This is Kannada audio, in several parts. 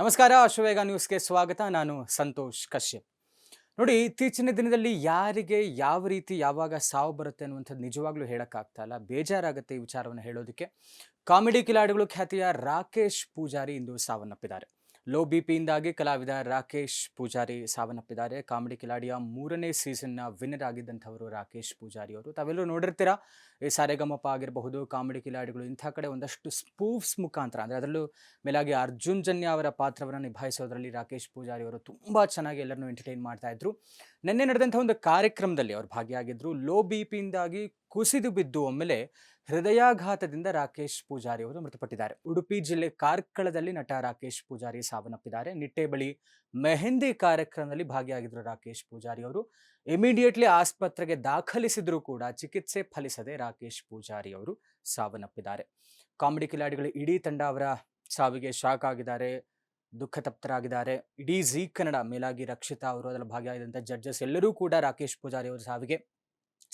ನಮಸ್ಕಾರ ಅಶ್ವವೇಗ ನ್ಯೂಸ್ಗೆ ಸ್ವಾಗತ. ನಾನು ಸಂತೋಷ್ ಕಶ್ಯಪ್. ನೋಡಿ, ಇತ್ತೀಚಿನ ದಿನದಲ್ಲಿ ಯಾರಿಗೆ ಯಾವ ರೀತಿ ಯಾವಾಗ ಸಾವು ಬರುತ್ತೆ ಅನ್ನುವಂಥದ್ದು ನಿಜವಾಗ್ಲೂ ಹೇಳೋಕ್ಕಾಗ್ತಾ ಇಲ್ಲ. ಬೇಜಾರಾಗುತ್ತೆ ಈ ವಿಚಾರವನ್ನು ಹೇಳೋದಕ್ಕೆ. ಕಾಮಿಡಿ ಕಿಲಾಡಿಗಳು ಖ್ಯಾತಿಯ ರಾಕೇಶ್ ಪೂಜಾರಿ ಇಂದು ಸಾವನ್ನಪ್ಪಿದ್ದಾರೆ. ಲೋ ಬಿ ಪಿಯಿಂದಾಗಿ ಕಲಾವಿದ ರಾಕೇಶ್ ಪೂಜಾರಿ ಸಾವನ್ನಪ್ಪಿದ್ದಾರೆ. ಕಾಮಿಡಿ ಕಿಲಾಡಿಯ ಮೂರನೇ ಸೀಸನ್ನ ವಿನ್ನರ್ ಆಗಿದ್ದಂಥವರು ರಾಕೇಶ್ ಪೂಜಾರಿ ಅವರು. ತಾವೆಲ್ಲರೂ ನೋಡಿರ್ತೀರಾ? ಈ ಸಾರೆಗಮಪ್ಪ ಆಗಿರಬಹುದು, ಕಾಮಿಡಿ ಕಿಲಾಡಿಗಳು, ಇಂಥ ಕಡೆ ಒಂದಷ್ಟು ಸ್ಪೂಫ್ಸ್ ಮುಖಾಂತರ, ಅಂದರೆ ಅದರಲ್ಲೂ ಮೇಲಾಗಿ ಅರ್ಜುನ್ ಜನ್ಯ ಅವರ ಪಾತ್ರವನ್ನು ನಿಭಾಯಿಸೋದ್ರಲ್ಲಿ ರಾಕೇಶ್ ಪೂಜಾರಿ ಅವರು ತುಂಬ ಚೆನ್ನಾಗಿ ಎಲ್ಲರನ್ನೂ ಎಂಟರ್ಟೈನ್ ಮಾಡ್ತಾ ಇದ್ರು. ನಿನ್ನೆ ನಡೆದಂಥ ಒಂದು ಕಾರ್ಯಕ್ರಮದಲ್ಲಿ ಅವರು ಭಾಗಿಯಾಗಿದ್ದರು ಲೋ ಬಿ ಪಿಯಿಂದಾಗಿ ಕುಸಿದು ಬಿದ್ದು ಒಮ್ಮೆಲೆ ಹೃದಯಾಘಾತದಿಂದ ರಾಕೇಶ್ ಪೂಜಾರಿ ಅವರು ಮೃತಪಟ್ಟಿದ್ದಾರೆ. ಉಡುಪಿ ಜಿಲ್ಲೆ ಕಾರ್ಕಳದಲ್ಲಿ ನಟ ರಾಕೇಶ್ ಪೂಜಾರಿ ಸಾವನ್ನಪ್ಪಿದ್ದಾರೆ. ನಿಟ್ಟೆ ಬಳಿ ಮೆಹಂದಿ ಕಾರ್ಯಕ್ರಮದಲ್ಲಿ ಭಾಗಿಯಾಗಿದ್ದರು ರಾಕೇಶ್ ಪೂಜಾರಿ ಅವರು. ಇಮಿಡಿಯೇಟ್ಲಿ ಆಸ್ಪತ್ರೆಗೆ ದಾಖಲಿಸಿದ್ರೂ ಕೂಡ ಚಿಕಿತ್ಸೆ ಫಲಿಸದೆ ರಾಕೇಶ್ ಪೂಜಾರಿ ಅವರು ಸಾವನ್ನಪ್ಪಿದ್ದಾರೆ. ಕಾಮಿಡಿ ಕಿಲಾಡಿಗಳು ಇಡೀ ತಂಡ ಅವರ ಸಾವಿಗೆ ಶಾಕ್ ಆಗಿದ್ದಾರೆ, ದುಃಖತಪ್ತರಾಗಿದ್ದಾರೆ. ಇಡೀ ಜೀ ಕನ್ನಡ, ಮೇಲಾಗಿ ರಕ್ಷಿತಾ ಅವರು ಅದರಲ್ಲಿ ಭಾಗಿಯಾಗಿದ್ದಂಥ ಜಡ್ಜಸ್ ಎಲ್ಲರೂ ಕೂಡ ರಾಕೇಶ್ ಪೂಜಾರಿ ಅವರ ಸಾವಿಗೆ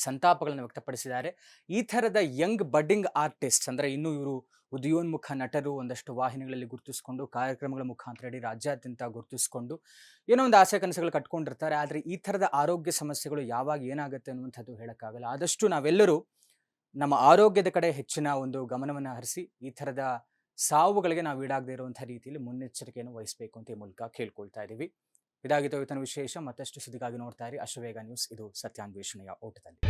ಸಂತಾಪಗಳನ್ನು ವ್ಯಕ್ತಪಡಿಸಿದ್ದಾರೆ. ಈ ಥರದ ಯಂಗ್ ಬಡ್ಡಿಂಗ್ ಆರ್ಟಿಸ್ಟ್ ಅಂದರೆ ಇನ್ನೂ ಇವರು ಉದಯೋನ್ಮುಖ ನಟರು ಒಂದಷ್ಟು ವಾಹಿನಿಗಳಲ್ಲಿ ಗುರುತಿಸ್ಕೊಂಡು, ಕಾರ್ಯಕ್ರಮಗಳ ಮುಖಾಂತರ ಇಡೀ ರಾಜ್ಯಾದ್ಯಂತ ಗುರುತಿಸ್ಕೊಂಡು ಏನೋ ಒಂದು ಆಸೆ ಕನಸುಗಳು ಕಟ್ಕೊಂಡಿರ್ತಾರೆ. ಆದರೆ ಈ ಥರದ ಆರೋಗ್ಯ ಸಮಸ್ಯೆಗಳು ಯಾವಾಗ ಏನಾಗುತ್ತೆ ಅನ್ನುವಂಥದ್ದು ಹೇಳೋಕ್ಕಾಗಲ್ಲ. ಆದಷ್ಟು ನಾವೆಲ್ಲರೂ ನಮ್ಮ ಆರೋಗ್ಯದ ಕಡೆ ಹೆಚ್ಚಿನ ಒಂದು ಗಮನವನ್ನು ಹರಿಸಿ ಈ ಥರದ ಸಾವುಗಳಿಗೆ ನಾವು ಈಡಾಗದೇ ಇರುವಂಥ ರೀತಿಯಲ್ಲಿ ಮುನ್ನೆಚ್ಚರಿಕೆಯನ್ನು ವಹಿಸಬೇಕು ಅಂತ ಈ ಮೂಲಕ ಕೇಳ್ಕೊಳ್ತಾ ಇದ್ದೀವಿ ಇದಾಗಿತ್ತು ಇವತ್ತಿನ ವಿಶೇಷ ಮತ್ತಷ್ಟು ಸುದ್ದಿಗಾಗಿ ನೋಡ್ತಾ ಇರಿ ಅಶ್ವವೇಗ ನ್ಯೂಸ್. ಇದು ಸತ್ಯಾನ್ವೇಷಣೆಯ ಓಟದಲ್ಲಿ.